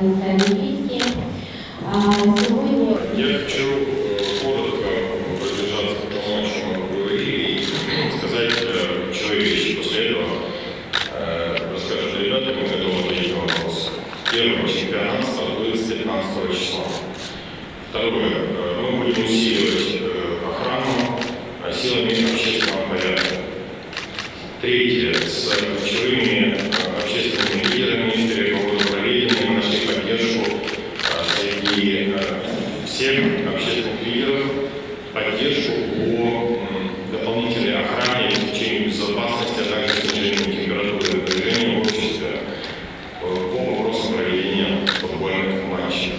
А, я хочу э, коротко приближатися до того, що говорили, і сказати, що после этого э, расскажу ребятам, у которых есть вопрос. Первый чемпионат стартует с 15 числа. Второе, э, мы будем усиливать общественных лидеров, поддержку по дополнительной охране, обеспечению безопасности, а также снижению температуры напряжения в обществе э, по вопросам проведения футбольных матчей.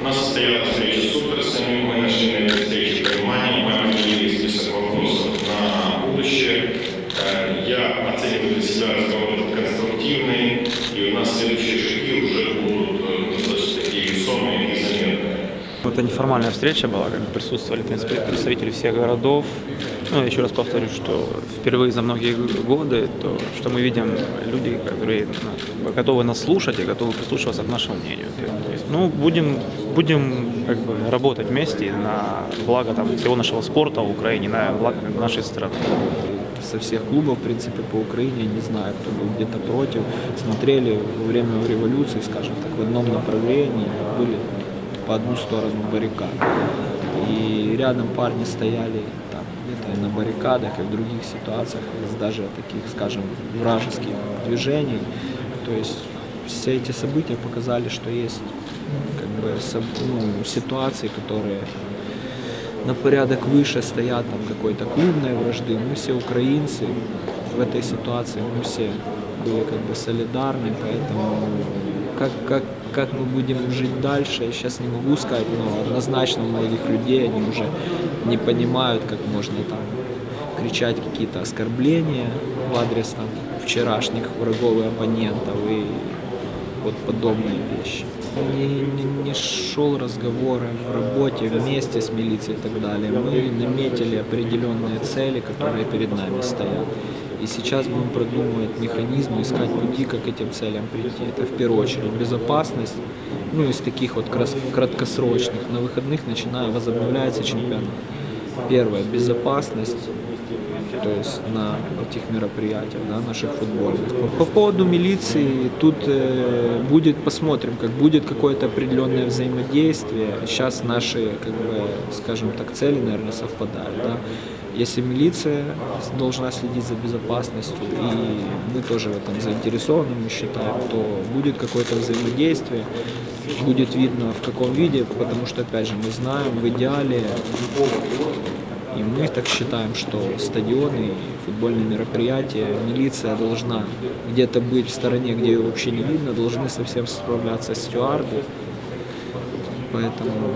У нас состоялась встреча с суперсами, мы нашли на этой встрече понимание, мы определили список вопросов на будущее. Э, Я Это неформальная встреча была, как присутствовали в принципе, представители всех городов. Ну, еще раз повторю, что впервые за многие годы, то, что мы видим люди, которые ну, готовы нас слушать и готовы прислушиваться к нашему мнению. То есть, ну, будем, будем как бы, работать вместе на благо там, всего нашего спорта в Украине, на благо нашей страны. со всех клубов, в принципе, по Украине, не знаю, кто был где-то против, смотрели во время революции, скажем так, в одном направлении, были по одну сторону баррикад. И рядом парни стояли там где-то на баррикадах, и в других ситуациях, даже таких, скажем, вражеских движений. То есть все эти события показали, что есть как бы ну, ситуации, которые на порядок выше стоят там какой-то клубной вражды. Мы все украинцы в этой ситуации, мы все были как бы солидарны, поэтому как, как, как мы будем жить дальше, я сейчас не могу сказать, но однозначно молодых людей они уже не понимают, как можно там кричать какие-то оскорбления в адрес там вчерашних врагов и оппонентов и вот подобные вещи. Не, не, не шел разговор в работе вместе с милицией и так далее. Мы наметили определенные цели, которые перед нами стоят. И сейчас будем продумывать механизмы, искать пути, как к этим целям прийти. Это в первую очередь безопасность, ну из таких вот краткосрочных. На выходных начиная возобновляется чемпионат. Первое – безопасность, то есть на этих мероприятиях, да, наших футбольных. По поводу милиции, тут э, будет, посмотрим, как будет какое-то определенное взаимодействие. Сейчас наши, как бы, скажем так, цели, наверное, совпадают. Да? Если милиция должна следить за безопасностью, и мы тоже в этом заинтересованы, мы считаем, то будет какое-то взаимодействие, будет видно в каком виде, потому что, опять же, мы знаем, в идеале и мы так считаем, что стадионы футбольные мероприятия, милиция должна где-то быть в стороне, где ее вообще не видно, должны совсем справляться стюарды. Поэтому